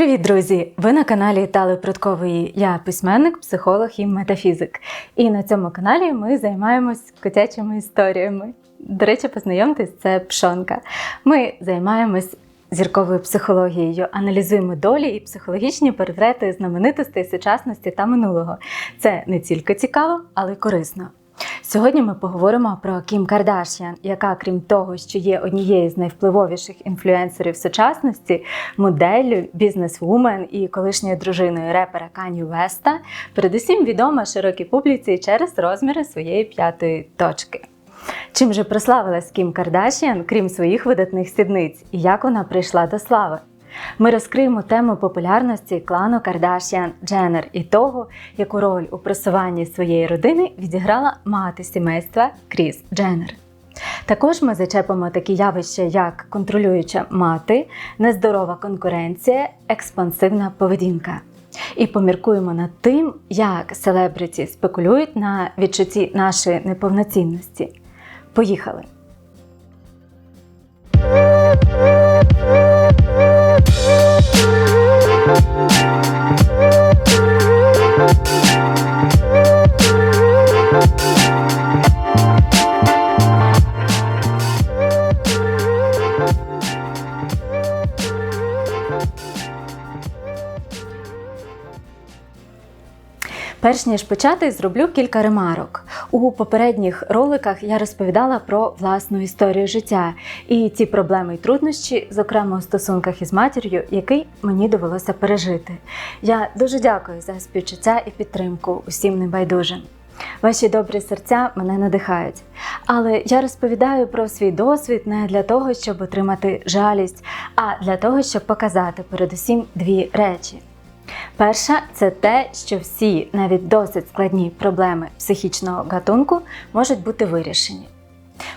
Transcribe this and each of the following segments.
Привіт, друзі! Ви на каналі Тали Прудкової. Я письменник, психолог і метафізик. І на цьому каналі ми займаємось котячими історіями. До речі, познайомтесь, це Пшонка. Ми займаємось зірковою психологією, аналізуємо долі і психологічні портрети знаменитостей сучасності та минулого. Це не тільки цікаво, але й корисно. Сьогодні ми поговоримо про Кім Кардашян, яка, крім того, що є однією з найвпливовіших інфлюенсерів сучасності, моделлю, бізнес-вумен і колишньою дружиною репера Кані Веста, передусім відома широкій публіці через розміри своєї п'ятої точки. Чим же прославилась Кім Кардашян, крім своїх видатних сідниць, і як вона прийшла до слави? Ми розкриємо тему популярності клану Кардашян Дженнер і того, яку роль у просуванні своєї родини відіграла мати сімейства Кріс Дженнер. Також ми зачепимо такі явища, як контролююча мати, нездорова конкуренція, експансивна поведінка. І поміркуємо над тим, як селебриті спекулюють на відчутті нашої неповноцінності. Поїхали! Перш ніж почати, зроблю кілька ремарок. У попередніх роликах я розповідала про власну історію життя і ті проблеми й труднощі, зокрема у стосунках із матір'ю, який мені довелося пережити. Я дуже дякую за співчуття і підтримку усім небайдужим. Ваші добрі серця мене надихають. Але я розповідаю про свій досвід не для того, щоб отримати жалість, а для того, щоб показати передусім дві речі. Перша це те, що всі, навіть досить складні проблеми психічного гатунку можуть бути вирішені.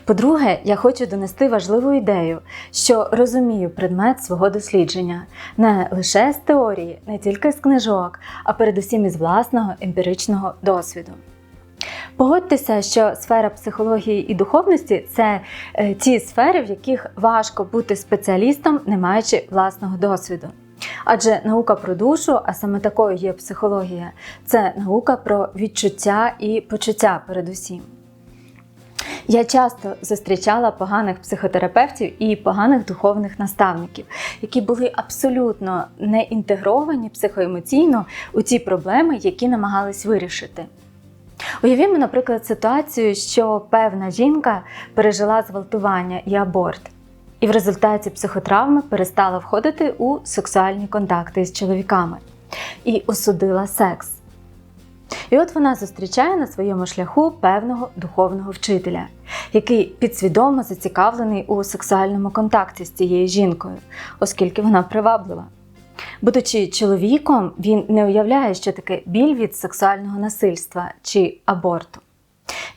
По-друге, я хочу донести важливу ідею, що розумію предмет свого дослідження не лише з теорії, не тільки з книжок, а передусім із власного емпіричного досвіду. Погодьтеся, що сфера психології і духовності це е, ті сфери, в яких важко бути спеціалістом, не маючи власного досвіду. Адже наука про душу, а саме такою є психологія, це наука про відчуття і почуття передусім. Я часто зустрічала поганих психотерапевтів і поганих духовних наставників, які були абсолютно не інтегровані психоемоційно у ті проблеми, які намагались вирішити. Уявімо, наприклад, ситуацію, що певна жінка пережила зґвалтування і аборт і в результаті психотравми перестала входити у сексуальні контакти з чоловіками і осудила секс. І от вона зустрічає на своєму шляху певного духовного вчителя, який підсвідомо зацікавлений у сексуальному контакті з цією жінкою, оскільки вона приваблива. Будучи чоловіком, він не уявляє, що таке біль від сексуального насильства чи аборту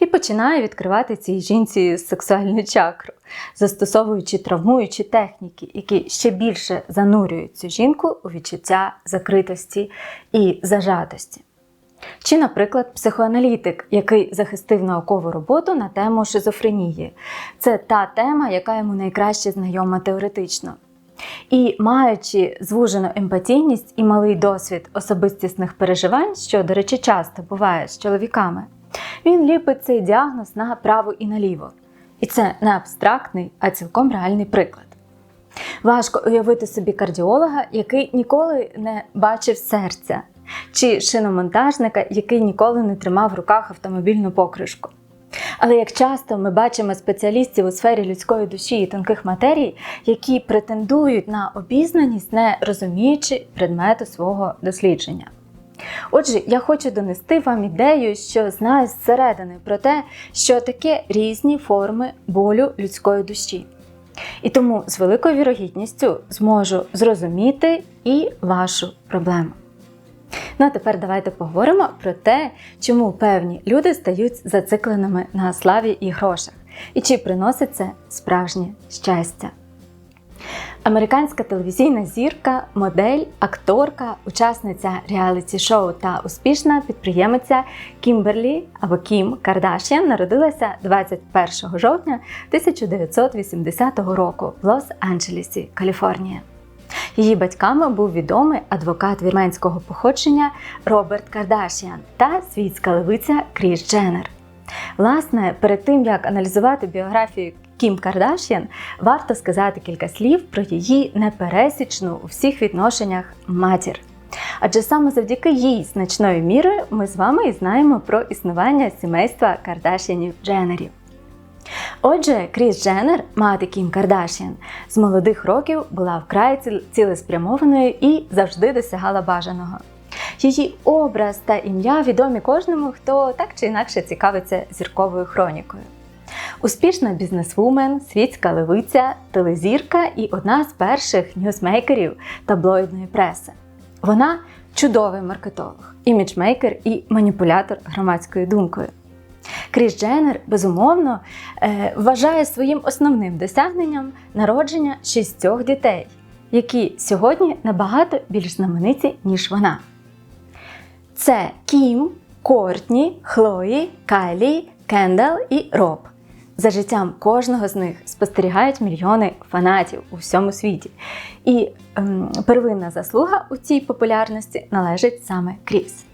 і починає відкривати цій жінці сексуальну чакру, застосовуючи травмуючі техніки, які ще більше занурюють цю жінку у відчуття закритості і зажатості. Чи, наприклад, психоаналітик, який захистив наукову роботу на тему шизофренії. Це та тема, яка йому найкраще знайома теоретично. І маючи звужену емпатійність і малий досвід особистісних переживань, що, до речі, часто буває з чоловіками, він ліпить цей діагноз на право і наліво. І це не абстрактний, а цілком реальний приклад. Важко уявити собі кардіолога, який ніколи не бачив серця, чи шиномонтажника, який ніколи не тримав в руках автомобільну покришку. Але як часто ми бачимо спеціалістів у сфері людської душі і тонких матерій, які претендують на обізнаність, не розуміючи предмету свого дослідження. Отже, я хочу донести вам ідею, що знаю зсередини про те, що таке різні форми болю людської душі. І тому з великою вірогідністю зможу зрозуміти і вашу проблему. Ну а тепер давайте поговоримо про те, чому певні люди стають зацикленими на славі і грошах, і чи приносить це справжнє щастя. Американська телевізійна зірка, модель, акторка, учасниця реаліті-шоу та успішна підприємиця Кімберлі або Кім Кардашян народилася 21 жовтня 1980 року в Лос-Анджелесі, Каліфорнія. Її батьками був відомий адвокат вірменського походження Роберт Кардашіан та світська левиця Кріс Дженнер. Власне, перед тим як аналізувати біографію Кім Кардашіан, варто сказати кілька слів про її непересічну у всіх відношеннях матір. Адже саме завдяки їй значною мірою ми з вами і знаємо про існування сімейства Кардашіанів Дженнерів. Отже, Кріс Дженнер, мати Кім Кардашіан, з молодих років була вкрай цілеспрямованою і завжди досягала бажаного. Її образ та ім'я відомі кожному, хто так чи інакше цікавиться зірковою хронікою. Успішна бізнесвумен, світська левиця, телезірка і одна з перших ньюсмейкерів таблоїдної преси. Вона чудовий маркетолог, іміджмейкер і маніпулятор громадською думкою. Кріс Дженнер, безумовно, е, вважає своїм основним досягненням народження шістьох дітей, які сьогодні набагато більш знамениті, ніж вона. Це Кім, Кортні, Хлої, Кайлі, Кендал і Роб. За життям кожного з них спостерігають мільйони фанатів у всьому світі. І ем, первинна заслуга у цій популярності належить саме Кріс.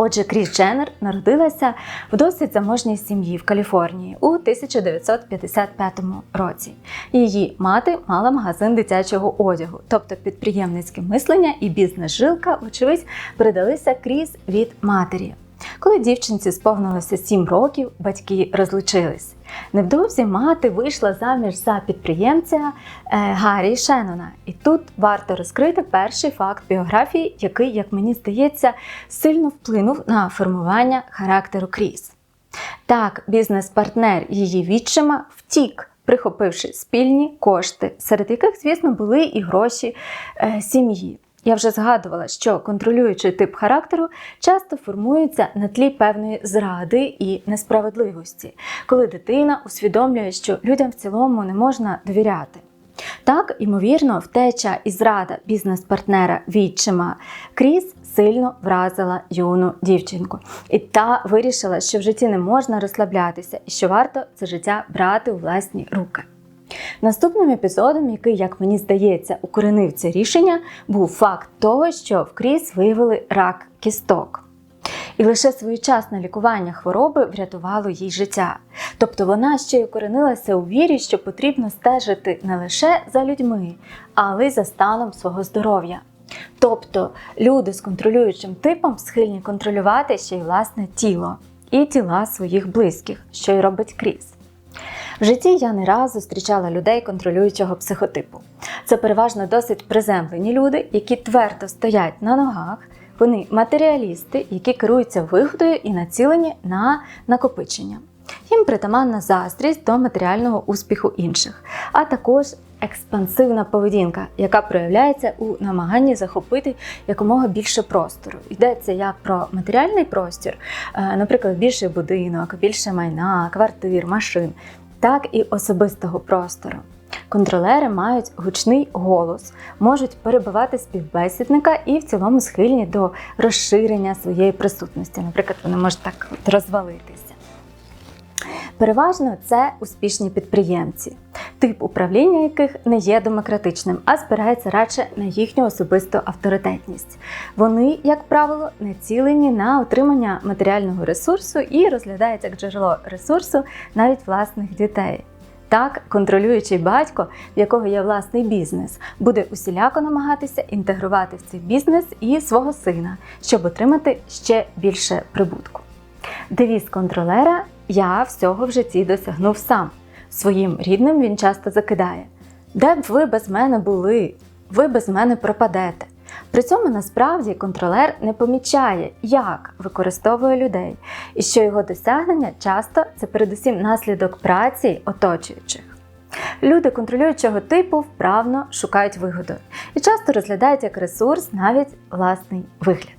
Отже, Кріс Дженнер народилася в досить заможній сім'ї в Каліфорнії у 1955 році. Її мати мала магазин дитячого одягу, тобто підприємницьке мислення і бізнес-жилка, вочевидь, передалися Кріс від матері. Коли дівчинці сповнилося 7 років, батьки розлучились. Невдовзі мати вийшла заміж за підприємця е, Гаррі Шеннона. І тут варто розкрити перший факт біографії, який, як мені здається, сильно вплинув на формування характеру Кріс. Так, бізнес-партнер її відчима втік, прихопивши спільні кошти, серед яких, звісно, були і гроші е, сім'ї. Я вже згадувала, що контролюючий тип характеру часто формується на тлі певної зради і несправедливості, коли дитина усвідомлює, що людям в цілому не можна довіряти. Так, ймовірно, втеча і зрада бізнес-партнера відчима Кріс сильно вразила юну дівчинку. І та вирішила, що в житті не можна розслаблятися і що варто це життя брати у власні руки. Наступним епізодом, який, як мені здається, укоренив це рішення, був факт того, що в Кріс виявили рак кісток. І лише своєчасне лікування хвороби врятувало їй життя. Тобто вона ще й укоренилася у вірі, що потрібно стежити не лише за людьми, але й за станом свого здоров'я. Тобто люди з контролюючим типом схильні контролювати ще й власне тіло і тіла своїх близьких, що й робить Кріс. В житті я не раз зустрічала людей контролюючого психотипу. Це переважно досить приземлені люди, які твердо стоять на ногах. Вони матеріалісти, які керуються вигодою і націлені на накопичення. Їм притаманна заздрість до матеріального успіху інших, а також експансивна поведінка, яка проявляється у намаганні захопити якомога більше простору. Йдеться як про матеріальний простір, е, наприклад, більше будинок, більше майна, квартир, машин, так і особистого простору. Контролери мають гучний голос, можуть перебивати співбесідника і в цілому схильні до розширення своєї присутності. Наприклад, вони можуть так от розвалитися. Переважно це успішні підприємці, тип управління яких не є демократичним, а спирається радше на їхню особисту авторитетність. Вони, як правило, націлені на отримання матеріального ресурсу і розглядають як джерело ресурсу навіть власних дітей. Так, контролюючий батько, в якого є власний бізнес, буде усіляко намагатися інтегрувати в цей бізнес і свого сина, щоб отримати ще більше прибутку. Девіз контролера Я всього в житті досягнув сам. Своїм рідним він часто закидає: Де б ви без мене були? Ви без мене пропадете. При цьому насправді контролер не помічає, як використовує людей, і що його досягнення часто це передусім наслідок праці оточуючих. Люди контролюючого типу вправно шукають вигоду і часто розглядають як ресурс навіть власний вигляд.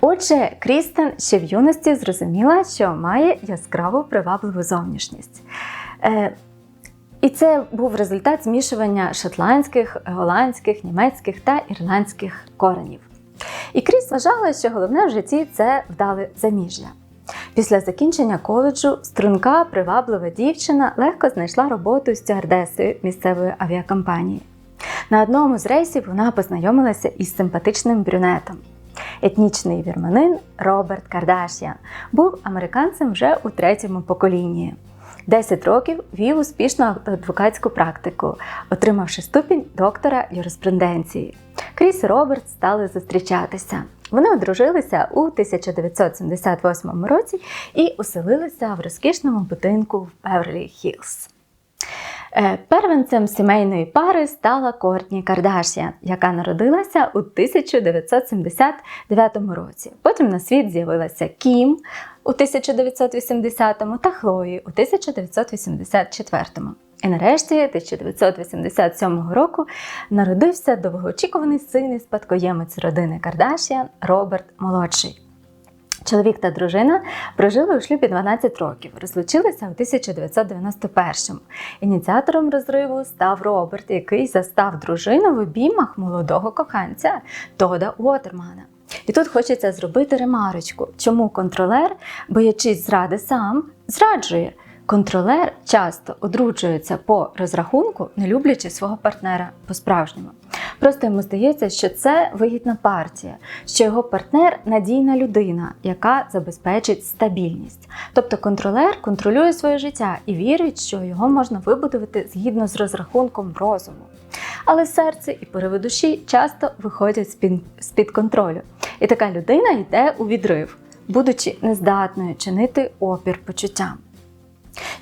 Отже, Крістен ще в юності зрозуміла, що має яскраву привабливу зовнішність. Е, і це був результат змішування шотландських, голландських, німецьких та ірландських коренів. І Кріс вважала, що головне в житті це вдале заміжжя. Після закінчення коледжу струнка, приваблива дівчина легко знайшла роботу стюардесою місцевої авіакомпанії. На одному з рейсів вона познайомилася із симпатичним брюнетом. Етнічний вірманин Роберт Кардашян був американцем вже у третьому поколінні. 10 років вів успішну адвокатську практику, отримавши ступінь доктора юриспруденції. Кріс і Роберт стали зустрічатися. Вони одружилися у 1978 році і оселилися в розкішному будинку в Беверлі Хіллз. Е, Первенцем сімейної пари стала Кортні Кардашян, яка народилася у 1979 році. Потім на світ з'явилася Кім у 1980-му та Хлої у 1984-му. І нарешті 1987 року народився довгоочікуваний син і спадкоємець родини Кардашян Роберт Молодший. Чоловік та дружина прожили у шлюбі 12 років, розлучилися у 1991-му. Ініціатором розриву став Роберт, який застав дружину в обіймах молодого коханця Тода Уотермана. І тут хочеться зробити ремарочку, чому контролер, боячись зради сам, зраджує. Контролер часто одруджується по розрахунку, не люблячи свого партнера по-справжньому. Просто йому здається, що це вигідна партія, що його партнер надійна людина, яка забезпечить стабільність. Тобто контролер контролює своє життя і вірить, що його можна вибудувати згідно з розрахунком розуму. Але серце і пориви душі часто виходять з-під контролю. І така людина йде у відрив, будучи нездатною чинити опір почуттям.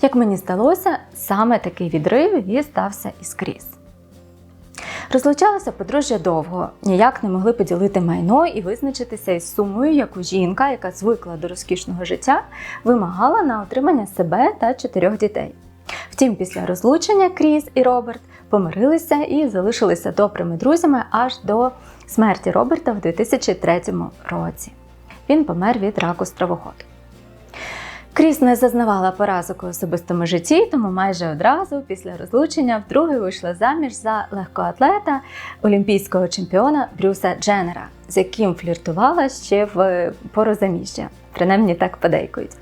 Як мені здалося, саме такий відрив і стався із Кріс. Розлучалося подружжя довго, ніяк не могли поділити майно і визначитися із сумою, яку жінка, яка звикла до розкішного життя, вимагала на отримання себе та чотирьох дітей. Втім, після розлучення Кріс і Роберт помирилися і залишилися добрими друзями аж до смерті Роберта в 2003 році. Він помер від раку стравоходу. Кріс не зазнавала поразок у особистому житті, тому майже одразу після розлучення вдруге вийшла заміж за легкоатлета олімпійського чемпіона Брюса Дженнера, з яким фліртувала ще в порозаміжжя. Принаймні так подейкують.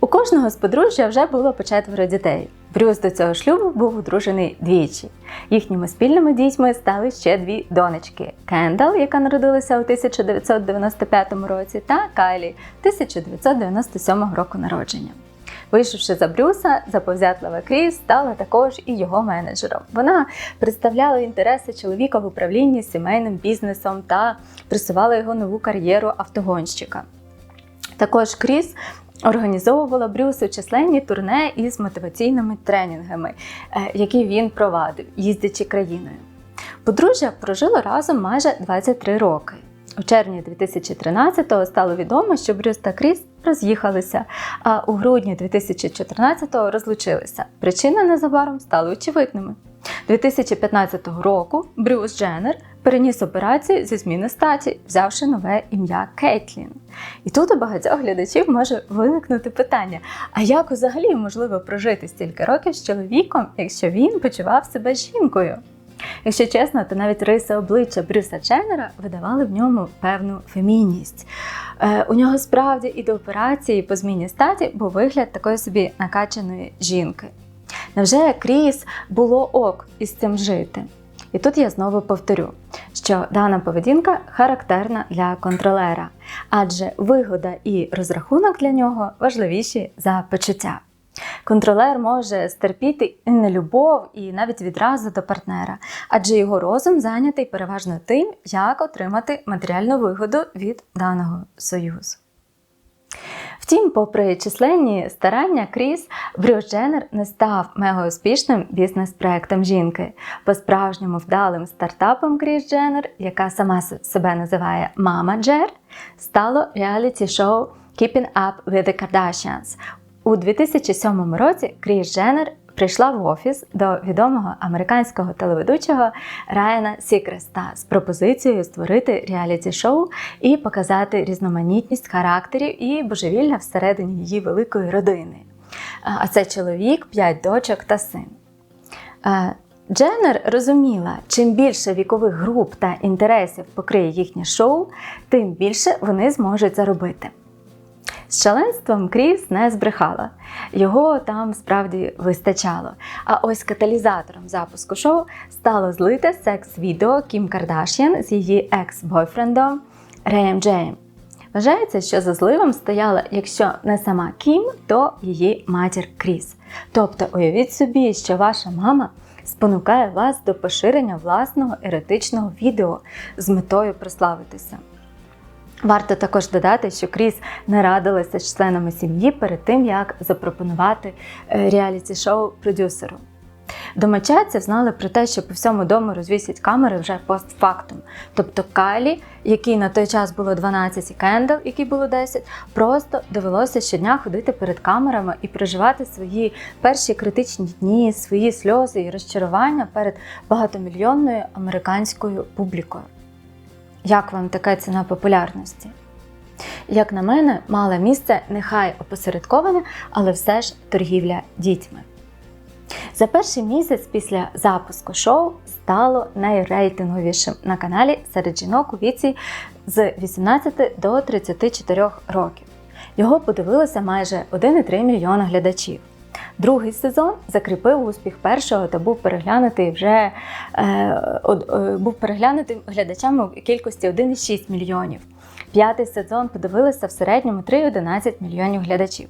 У кожного з подружжя вже було по четверо дітей. Брюс до цього шлюбу був одружений двічі. Їхніми спільними дітьми стали ще дві донечки: Кендал, яка народилася у 1995 році, та Кайлі 1997 року народження. Вийшовши за Брюса, заповзятлива Кріс стала також і його менеджером. Вона представляла інтереси чоловіка в управлінні сімейним бізнесом та просувала його нову кар'єру автогонщика. Також Кріс Організовувала Брюсу численні турне із мотиваційними тренінгами, е, які він провадив, їздячи країною. Подружжя прожило разом майже 23 роки. У червні 2013-го стало відомо, що Брюс та Кріс роз'їхалися, а у грудні 2014-го розлучилися. Причини незабаром стали очевидними. 2015 року Брюс Дженнер переніс операцію зі зміни статі, взявши нове ім'я Кейтлін. І тут у багатьох глядачів може виникнути питання: а як взагалі можливо прожити стільки років з чоловіком, якщо він почував себе жінкою? Якщо чесно, то навіть риси обличчя Брюса Дженнера видавали в ньому певну фемінність. Е, У нього справді і до операції по зміні статі був вигляд такої собі накачаної жінки. Невже Кріс було ок із цим жити? І тут я знову повторю, що дана поведінка характерна для контролера, адже вигода і розрахунок для нього важливіші за почуття. Контролер може стерпіти і нелюбов, і навіть відразу до партнера, адже його розум зайнятий переважно тим, як отримати матеріальну вигоду від даного союзу. Втім, попри численні старання Кріс, Брюс Дженнер не став мега успішним бізнес-проектом жінки. По-справжньому вдалим стартапом Кріс Дженнер, яка сама себе називає Мама Джер, стало реаліті-шоу Keeping Up with the Kardashians. У 2007 році Кріс Дженнер прийшла в офіс до відомого американського телеведучого Райана Сікреста з пропозицією створити реаліті-шоу і показати різноманітність характерів і божевілля всередині її великої родини. А це чоловік, п'ять дочок та син. Дженнер розуміла, чим більше вікових груп та інтересів покриє їхнє шоу, тим більше вони зможуть заробити. З шаленством Кріс не збрехала. Його там справді вистачало. А ось каталізатором запуску шоу стало злите секс-відео Кім Кардаш'ян з її екс-бойфрендом Реєм Джеєм. Вважається, що за зливом стояла, якщо не сама Кім, то її матір Кріс. Тобто, уявіть собі, що ваша мама спонукає вас до поширення власного еретичного відео з метою прославитися. Варто також додати, що Кріс не радилася з членами сім'ї перед тим, як запропонувати е, реаліті-шоу продюсеру. Домочадці знали про те, що по всьому дому розвісять камери вже постфактум. Тобто Кайлі, який на той час було 12, і Кендал, який було 10, просто довелося щодня ходити перед камерами і переживати свої перші критичні дні, свої сльози і розчарування перед багатомільйонною американською публікою. Як вам така ціна популярності? Як на мене, мала місце нехай опосередковане, але все ж торгівля дітьми. За перший місяць після запуску шоу стало найрейтинговішим на каналі серед жінок у віці з 18 до 34 років. Його подивилося майже 1,3 мільйона глядачів. Другий сезон закріпив успіх першого та був переглянутий вже е, е, був переглянутий глядачами у кількості 1,6 мільйонів. П'ятий сезон подивилися в середньому 3,11 мільйонів глядачів.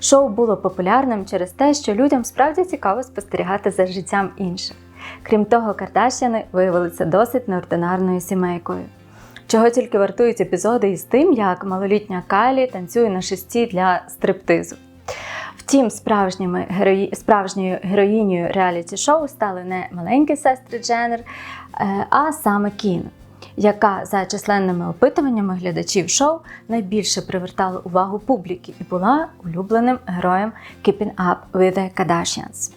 Шоу було популярним через те, що людям справді цікаво спостерігати за життям інших. Крім того, Кардашяни виявилися досить неординарною сімейкою. Чого тільки вартують епізоди із тим, як малолітня Кайлі танцює на шесті для стриптизу. Втім, справжніми герої... справжньою героїнею реаліті-шоу стали не маленькі сестри Дженнер, е, а саме Кін, яка за численними опитуваннями глядачів шоу найбільше привертала увагу публіки і була улюбленим героєм Keeping Up with the Kardashians.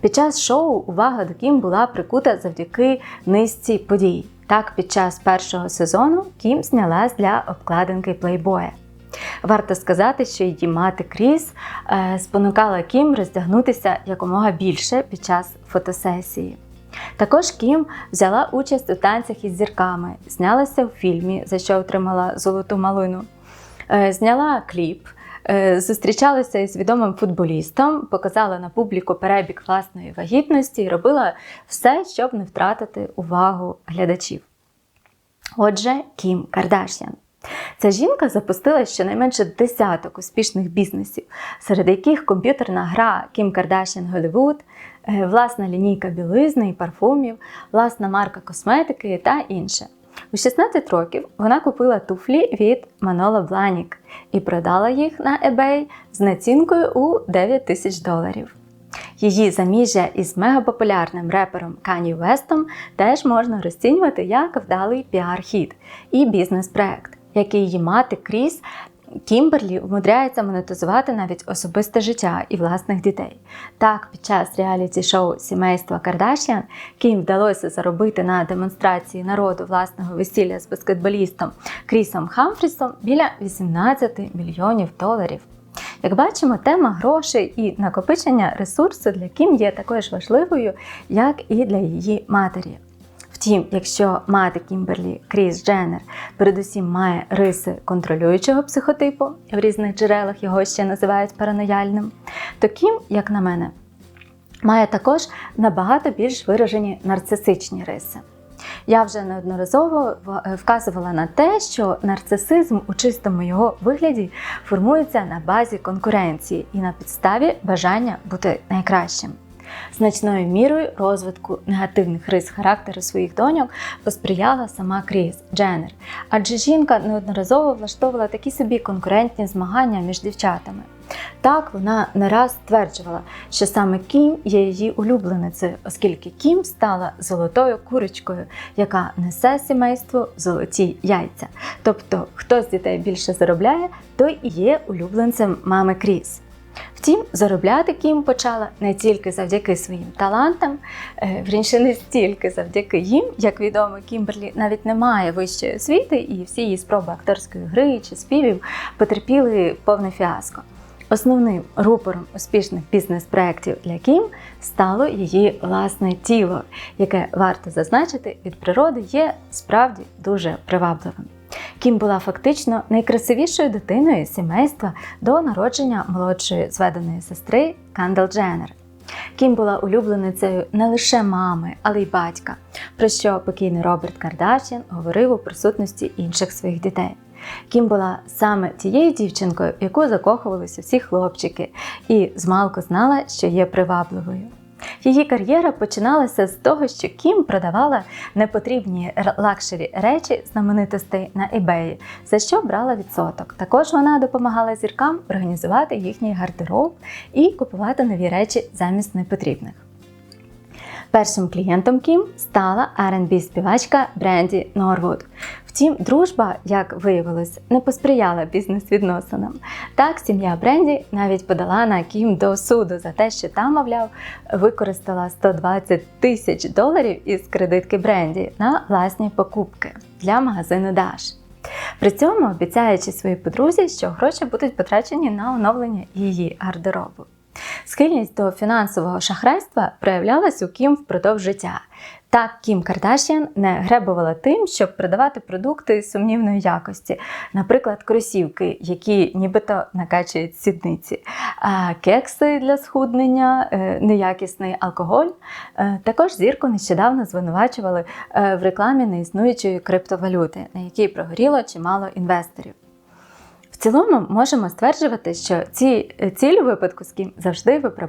Під час шоу увага до Кім була прикута завдяки низці подій. Так, під час першого сезону Кім знялась для обкладинки плейбоя. Варто сказати, що її мати Кріс е, спонукала Кім роздягнутися якомога більше під час фотосесії. Також Кім взяла участь у танцях із зірками, знялася у фільмі, за що отримала золоту малину, е, зняла кліп, е, зустрічалася із відомим футболістом, показала на публіку перебіг власної вагітності і робила все, щоб не втратити увагу глядачів. Отже, Кім Кардашян. Ця жінка запустила щонайменше десяток успішних бізнесів, серед яких комп'ютерна гра Kim Kardashian Hollywood, е, власна лінійка білизни і парфумів, власна марка косметики та інше. У 16 років вона купила туфлі від Манола Бланік і продала їх на eBay з націнкою у 9 тисяч доларів. Її заміжжя із мегапопулярним репером Кані Вестом теж можна розцінювати як вдалий піар-хід і бізнес-проект який її мати Кріс Кімберлі вмудряється монетизувати навіть особисте життя і власних дітей. Так, під час реаліті-шоу сімейства Кардашян Кім вдалося заробити на демонстрації народу власного весілля з баскетболістом Крісом Хамфрісом біля 18 мільйонів доларів. Як бачимо, тема грошей і накопичення ресурсу для Кім є такою ж важливою, як і для її матері. Втім, якщо мати Кімберлі Кріс Дженнер передусім має риси контролюючого психотипу, в різних джерелах його ще називають паранояльним, то Кім, як на мене, має також набагато більш виражені нарцисичні риси. Я вже неодноразово вказувала на те, що нарцисизм у чистому його вигляді формується на базі конкуренції і на підставі бажання бути найкращим. Значною мірою розвитку негативних рис характеру своїх доньок посприяла сама Кріс Дженнер, адже жінка неодноразово влаштовувала такі собі конкурентні змагання між дівчатами. Так, вона не раз стверджувала, що саме Кім є її улюбленицею, оскільки Кім стала золотою курочкою, яка несе сімейству золоті яйця. Тобто, хто з дітей більше заробляє, той і є улюбленцем мами Кріс. Втім, заробляти Кім почала не тільки завдяки своїм талантам, е, врінше не стільки завдяки їм, як відомо, Кімберлі навіть не має вищої освіти, і всі її спроби акторської гри чи співів потерпіли повне фіаско. Основним рупором успішних бізнес-проєктів для Кім стало її власне тіло, яке варто зазначити від природи є справді дуже привабливим. Кім була фактично найкрасивішою дитиною сімейства до народження молодшої зведеної сестри Кандал Дженнер. Кім була улюбленицею не лише мами, але й батька, про що покійний Роберт Кардашян говорив у присутності інших своїх дітей. Кім була саме тією дівчинкою, в яку закохувалися всі хлопчики, і змалку знала, що є привабливою. Її кар'єра починалася з того, що Кім продавала непотрібні лакшері речі знаменитостей на eBay, за що брала відсоток. Також вона допомагала зіркам організувати їхній гардероб і купувати нові речі замість непотрібних. Першим клієнтом Кім стала R&B співачка Бренді Норвуд. Втім, дружба, як виявилось, не посприяла бізнес-відносинам. Так, сім'я Бренді навіть подала на Кім до суду за те, що та, мовляв, використала 120 тисяч доларів із кредитки Бренді на власні покупки для магазину Даш. При цьому обіцяючи своїй подрузі, що гроші будуть потрачені на оновлення її гардеробу. Схильність до фінансового шахрайства проявлялась у Кім впродовж життя. Так, Кім Кардашян не гребувала тим, щоб продавати продукти сумнівної якості, наприклад, кросівки, які нібито накачують сідниці, а кекси для схуднення, е, неякісний алкоголь. Е, Також зірку нещодавно звинувачували е, в рекламі неіснуючої криптовалюти, на якій прогоріло чимало інвесторів. Цілому можемо стверджувати, що ці ціль у випадку з Кім завжди е,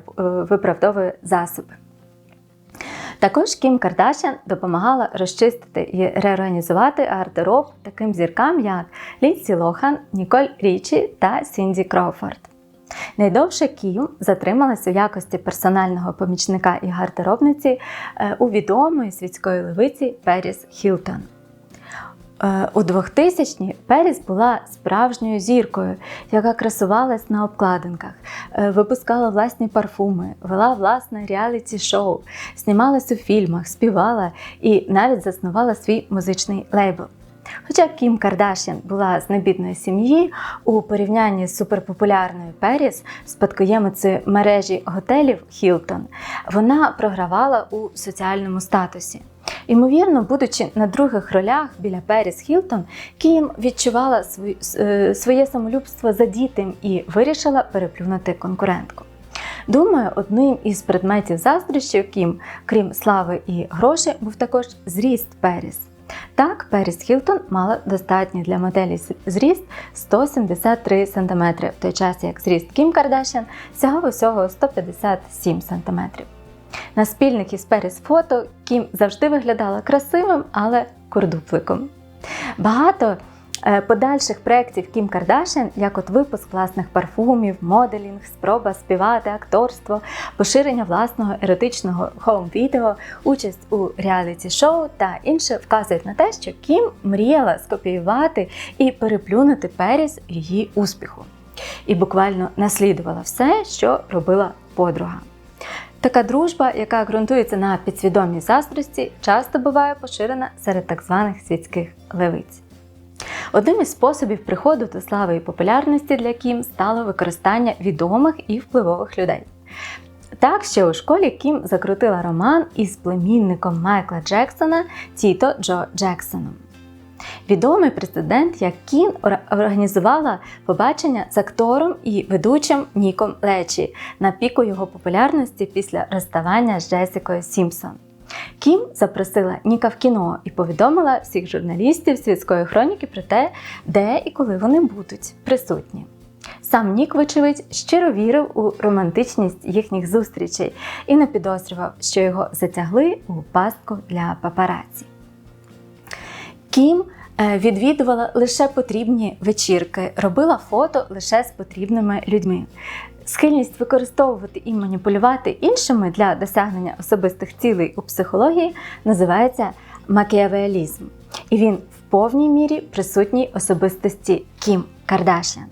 виправдовує засоби. Також Кім Кардашян допомагала розчистити і реорганізувати гардероб таким зіркам, як Лінсі Лохан, Ніколь Річі та Сінді Кроуфорд. Найдовше Кім затрималась у якості персонального помічника і гардеробниці е, у відомої світської левиці Періс Хілтон. Е, У 2000-ні Періс була справжньою зіркою, яка красувалась на обкладинках, е, випускала власні парфуми, вела власне реаліті-шоу, знімалась у фільмах, співала і навіть заснувала свій музичний лейбл. Хоча Кім Кардашян була з небідної сім'ї, у порівнянні з суперпопулярною Періс, спадкоємицею мережі готелів Хілтон, вона програвала у соціальному статусі. Ймовірно, будучи на других ролях біля Періс Хілтон, Кім відчувала е, своє самолюбство задітим і вирішила переплюнути конкурентку. Думаю, одним із предметів заздрощів Кім, крім слави і грошей, був також зріст Періс. Так, Періс Хілтон мала достатній для моделі зріст 173 см, в той час як зріст Кім Кардашян сягав усього 157 см. На спільних із Періс фото Кім завжди виглядала красивим, але курдупликом. Багато е, подальших проєктів Кім Кардашян, як от випуск власних парфумів, моделінг, спроба співати, акторство, поширення власного еротичного хоум-відео, участь у реаліті-шоу та інше вказують на те, що Кім мріяла скопіювати і переплюнути Періс її успіху. І буквально наслідувала все, що робила подруга. Така дружба, яка ґрунтується на підсвідомій заздрості, часто буває поширена серед так званих світських левиць. Одним із способів приходу до слави і популярності для Кім стало використання відомих і впливових людей. Так, ще у школі Кім закрутила роман із племінником Майкла Джексона Тіто Джо Джексоном. Відомий президент як Кін організувала побачення з актором і ведучим Ніком Лечі на піку його популярності після розставання з Джесікою Сімпсон. Кім запросила Ніка в кіно і повідомила всіх журналістів світської хроніки про те, де і коли вони будуть присутні. Сам Нік, вочевидь, щиро вірив у романтичність їхніх зустрічей і не підозрював, що його затягли у пастку для папараці. Кім е, відвідувала лише потрібні вечірки, робила фото лише з потрібними людьми. Схильність використовувати і маніпулювати іншими для досягнення особистих цілей у психології називається макіавеалізм. І він в повній мірі присутній особистості Кім Кардашян.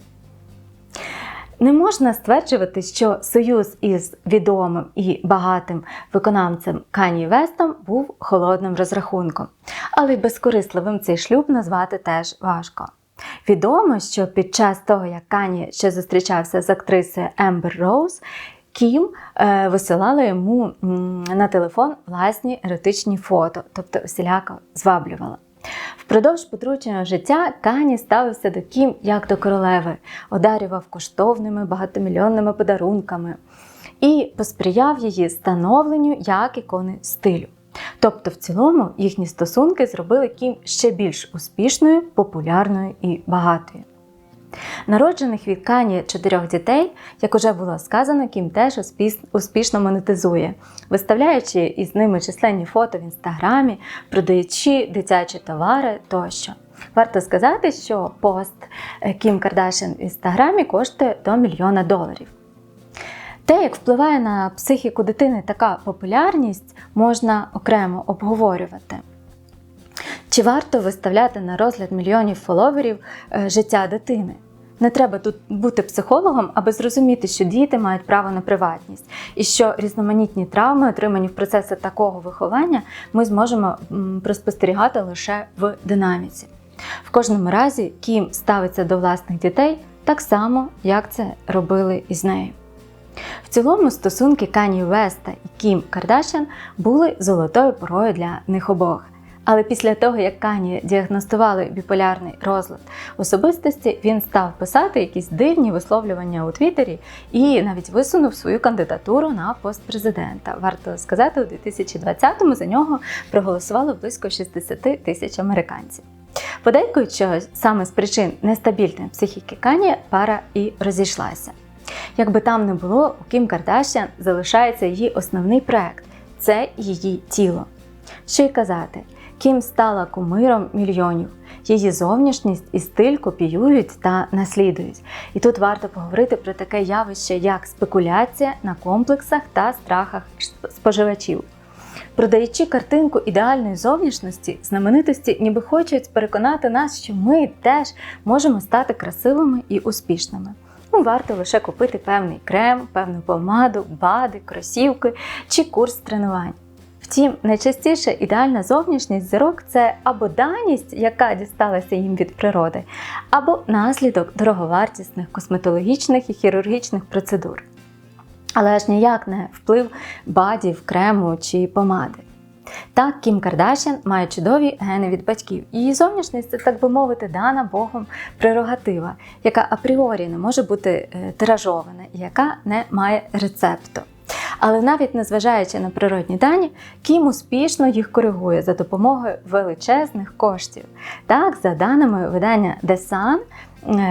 Не можна стверджувати, що союз із відомим і багатим виконавцем Кані Вестом був холодним розрахунком, але й безкорисливим цей шлюб назвати теж важко. Відомо, що під час того, як Кані ще зустрічався з актрисою Ембер Роуз, Кім е, висилала йому на телефон власні еротичні фото, тобто усіляко зваблювала. Впродовж подручного життя Кані ставився до Кім як до королеви, одарював коштовними багатомільйонними подарунками і посприяв її становленню як ікони стилю. Тобто, в цілому їхні стосунки зробили Кім ще більш успішною, популярною і багатою. Народжених від Кані чотирьох дітей, як уже було сказано, Кім теж успішно монетизує, виставляючи із ними численні фото в інстаграмі, продаючи дитячі товари тощо. Варто сказати, що пост е, Кім Кардашин в інстаграмі коштує до мільйона доларів. Те, як впливає на психіку дитини така популярність, можна окремо обговорювати. Чи варто виставляти на розгляд мільйонів фоловерів е, життя дитини? Не треба тут бути психологом, аби зрозуміти, що діти мають право на приватність, і що різноманітні травми, отримані в процесі такого виховання, ми зможемо проспостерігати лише в динаміці. В кожному разі Кім ставиться до власних дітей так само, як це робили із нею. В цілому стосунки Кані Веста і Кім Кардашян були золотою порою для них обох. Але після того, як Кані діагностували біполярний розлад особистості, він став писати якісь дивні висловлювання у Твіттері і навіть висунув свою кандидатуру на пост президента. Варто сказати, у 2020-му за нього проголосувало близько 60 тисяч американців. Подейкують, що саме з причин нестабільної психіки Кані пара і розійшлася. Як би там не було, у Кім Кардашян залишається її основний проект це її тіло. Що й казати, Кім стала кумиром мільйонів. Її зовнішність і стиль копіюють та наслідують. І тут варто поговорити про таке явище, як спекуляція на комплексах та страхах споживачів. Продаючи картинку ідеальної зовнішності, знаменитості ніби хочуть переконати нас, що ми теж можемо стати красивими і успішними. Ну, варто лише купити певний крем, певну помаду, бади, кросівки чи курс тренувань. Втім, найчастіше ідеальна зовнішність зірок це або даність, яка дісталася їм від природи, або наслідок дороговартісних косметологічних і хірургічних процедур. Але аж ніяк не вплив бадів, крему чи помади. Так, Кім Кардашян має чудові гени від батьків. Її зовнішність це, так би мовити, дана Богом прерогатива, яка апріорі не може бути е, тиражована і яка не має рецепту. Але навіть незважаючи на природні дані, Кім успішно їх коригує за допомогою величезних коштів. Так, за даними видання The Sun,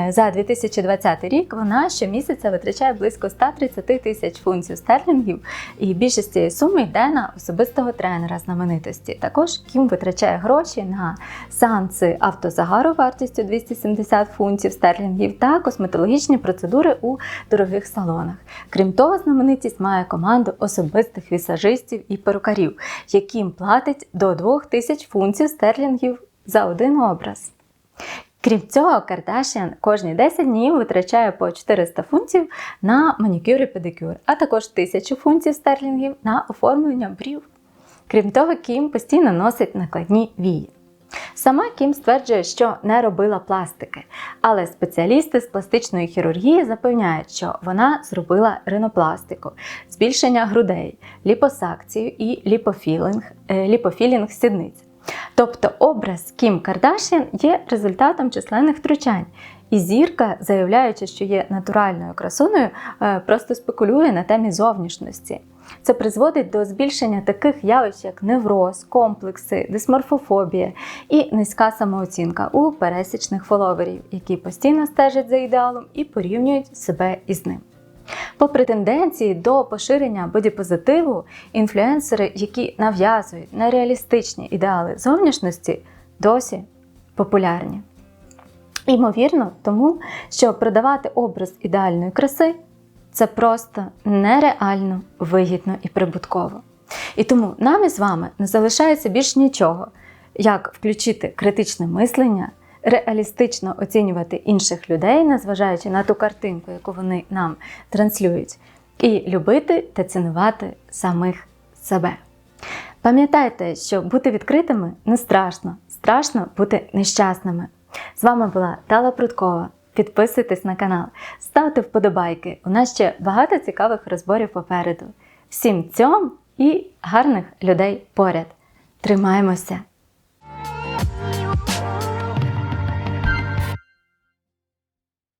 за 2020 рік вона щомісяця витрачає близько 130 тисяч фунтів стерлінгів, і більшість цієї суми йде на особистого тренера знаменитості. Також Кім витрачає гроші на сеанси автозагару вартістю 270 фунтів стерлінгів та косметологічні процедури у дорогих салонах. Крім того, знаменитість має команду особистих вісажистів і перукарів, яким платить до 2000 фунтів стерлінгів за один образ. Крім цього, Кардашян кожні 10 днів витрачає по 400 фунтів на манікюр і педикюр, а також 1000 фунтів стерлінгів на оформлення брів. Крім того, Кім постійно носить накладні вії. Сама Кім стверджує, що не робила пластики, але спеціалісти з пластичної хірургії запевняють, що вона зробила ринопластику, збільшення грудей, ліпосакцію і ліпофілінг, е, ліпофілінг сідниць. Тобто образ Кім Кардашян є результатом численних втручань. І зірка, заявляючи, що є натуральною красуною, е, просто спекулює на темі зовнішності. Це призводить до збільшення таких явищ, як невроз, комплекси, дисморфофобія і низька самооцінка у пересічних фоловерів, які постійно стежать за ідеалом і порівнюють себе із ним. Попри тенденції до поширення бодіпозитиву, інфлюенсери, які нав'язують нереалістичні ідеали зовнішності, досі популярні. Ймовірно, тому що продавати образ ідеальної краси це просто нереально вигідно і прибутково. І тому нам із вами не залишається більш нічого, як включити критичне мислення, реалістично оцінювати інших людей, незважаючи на ту картинку, яку вони нам транслюють, і любити та цінувати самих себе. Пам'ятайте, що бути відкритими не страшно, страшно бути нещасними. З вами була Тала Прудкова. Підписуйтесь на канал, ставте вподобайки. У нас ще багато цікавих розборів попереду. Всім цьом і гарних людей поряд. Тримаємося!